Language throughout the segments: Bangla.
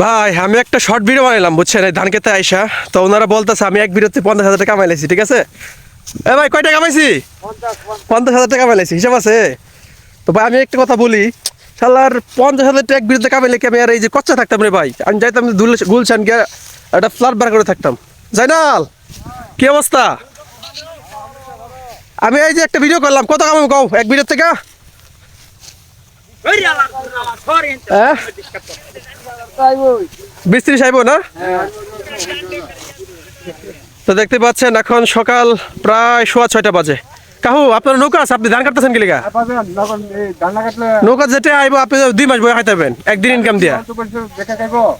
ভাই, আমি একটা শর্ট ভিডিও বানাইলাম, বুঝছেন? এই ধান খেতে আইসা। তো ওনারা বলতেছে, আমি এক ভিডিওতে পঞ্চাশ হাজার টাকা কামাইলাইছি, ঠিক আছে? এ ভাই, কয় টাকা কামাইছি? পঞ্চাশ হাজার টাকা কামাইলাইছি, হিসাব আছে? তো ভাই, আমি একটা কথা বলি, শালার পঞ্চাশ হাজার টাকা এক ভিডিওতে কামাইলে কি আমি আর এই যে কচ্চা থাকতাম রে ভাই? আমি যাইতাম গুলশান গিয়ে একটা ফ্ল্যাট বার করে থাকতাম। জাইনাল, কি অবস্থা? আমি এই যে একটা ভিডিও করলাম, কত কামাবো কও? এক ভিডিও থেকে? বিশ না? তো দেখতে পাচ্ছেন এখন সকাল প্রায় সোয়া ছয়টা বাজে। কাহু, আপনার নৌকা আছে? আপনি ধান কাটতেছেন কি লিগা? পাবেন যখন এই ধান কাটলে নৌকা যেটা আইব, আপনি দুই মাস বয়ে খাইতে একদিন ইনকাম দিয়া।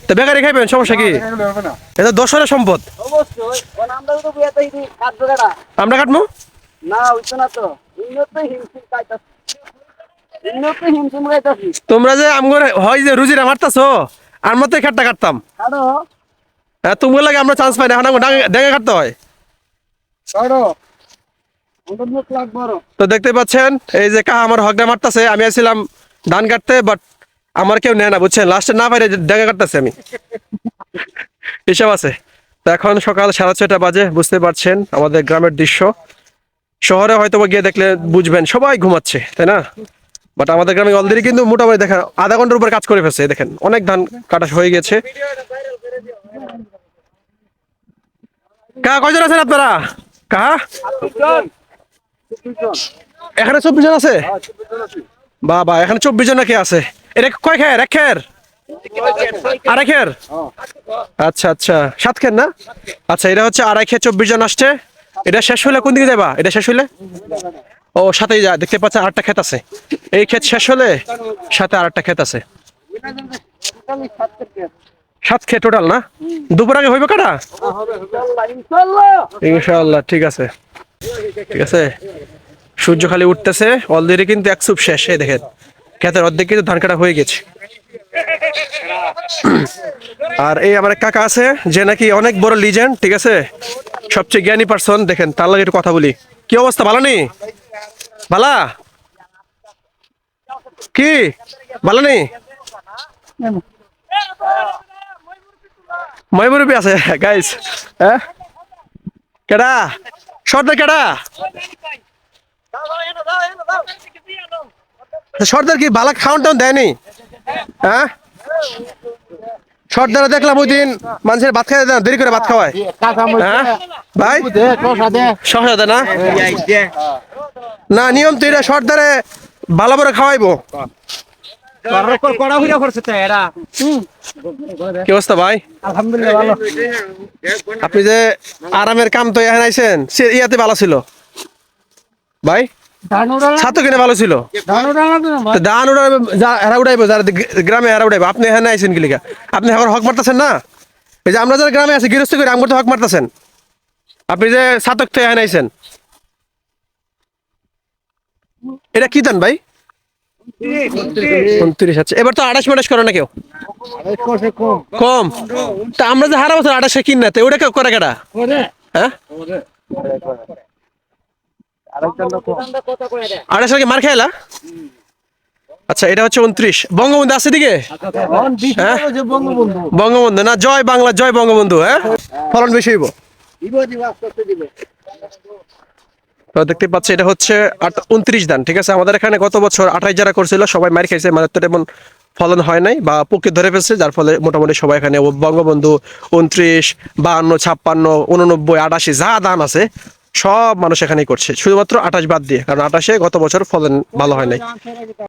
তো বেকারি খাইবেন, সমস্যা কি? এটা দশরের সম্পদ। আমরা কাটবো না না তো। তোমরা যে আমগর হয় যে রুজিরা মারতাছো আর মতো খেটটা কাটতাম। হ্যাঁ তুমি লাগে আমরা চান্স পাই না এখন ডেঙ্গে কাটতে হয়। তো দেখতে পাচ্ছেন এই যে কাহা আমার হকটা মারতাছে আমি আসছিলাম ধান কাটতে বাট আমার কেউ নেয় না বুঝছেন? লাস্টে না পারে ডেঙ্গা কাটতেছে আমি। হিসাব আছে। তো এখন সকাল সাড়ে ছয়টা বাজে বুঝতে পারছেন আমাদের গ্রামের দৃশ্য। শহরে হয়তো গিয়ে দেখলে বুঝবেন সবাই ঘুমাচ্ছে তাই না? বাট আমাদের গ্রামে অলরেডি কিন্তু মোটামুটি দেখেন, আধা ঘণ্টার উপর কাজ করে ফেলছে দেখেন, অনেক ধান কাটা হয়ে গেছে। কাহা কয়জন আছেন আপনারা? কাহা এখানে চব্বিশ জন আছে? বাবা, এখানে চব্বিশ জন নাকি আছে? এটা কয় খের? এক খের? আড়াই খের? আচ্ছা আচ্ছা। সাত খের না? আচ্ছা এটা হচ্ছে আড়াই খের, চব্বিশ জন আসছে। এটা শেষ হলে কোন দিকে যাবা? এটা শেষ হলে? ও, সাথেই যা, দেখতে পাচ্ছেন আটটা ক্ষেত আছে। এই ক্ষেত শেষ হলে সাথে আরেকটা ক্ষেত আছে। সাত খেত টোটাল না? দুপুর আগে হইবে কাটা? ইনশাল্লাহ ঠিক আছে। ঠিক আছে? সূর্য খালি উঠতেছে অলরেডি কিন্তু এক সুপ শেষ, এই দেখেন। ক্ষেতের অর্ধেক কিন্তু ধান কাটা হয়ে গেছে। আর এই আমার কাকা আছে, যে নাকি অনেক বড় লিজেন্ড ঠিক আছে? সবচেয়ে জ্ঞানী পার্সন দেখেন, তার লাগে একটু কথা বলি। কি অবস্থা, ভালো নেই? ভালা কি? ভালো নেই ময়মুরবি আছে গাইস হ্যাঁ কেডা? সর্দার কেডা? সর্দার কি? বালা খাওয়ান টাউন দেয়নি? হ্যাঁ সর্দার দেখলাম ওই দিন মানুষের ভাত খাই না, দেরি করে ভাত খাওয়ায়। হ্যাঁ? ভাই? দেয় না? না, নিয়ম তো এটা সর্দারে ভালো করে খাওয়াইবো। তো ভাই? আপনি যে আরামের কাম তো এখানে সে ইয়াতে ভালো ছিল। ভাই? কিনে ভালো ছিল। ধান তো তো উড়াবে এরা উড়াইবো, যারা গ্রামে এরা উড়াইবো, আপনি এখানে আইছেন কি লিগা? আপনি এখন হক মারতেছেন না? এই যে আমরা যারা গ্রামে আছি, গৃহস্থ করে তো হক মারতেছেন। আপনি যে ছাতক থেকে এখানে আইছেন। এটা কি দেন ভাই? উনত্রিশ আচ্ছা। এবার তো আঠাশ মাটাশ করে না কেউ? কম। তা আমরা যে হারা বছর আঠাশে কিন না তো ওটা কেউ করে কেটা হ্যাঁ? আঠাশ কি মার খেলা? আচ্ছা এটা হচ্ছে উনত্রিশ। বঙ্গবন্ধু আছে দিকে হ্যাঁ? বঙ্গবন্ধু বঙ্গবন্ধু না জয় বাংলা জয় বঙ্গবন্ধু হ্যাঁ? ফলন বেশি হইব। দেখতে পাচ্ছি এটা হচ্ছে উনত্রিশ দান, ঠিক আছে? আমাদের এখানে গত বছর আঠাশ যারা করছিল, সবাই মারি খাইছে মানে তো তেমন ফলন হয় নাই বা পোকে ধরে ফেলছে, যার ফলে মোটামুটি সবাই এখানে বঙ্গবন্ধু উনত্রিশ, বাহান্ন, ছাপ্পান্ন, উননব্বই, আটাশি যা দান আছে, সব মানুষ এখানেই করছে। শুধুমাত্র আঠাশ বাদ দিয়ে, কারণ আটাশে গত বছর ফলন ভালো হয় নাই।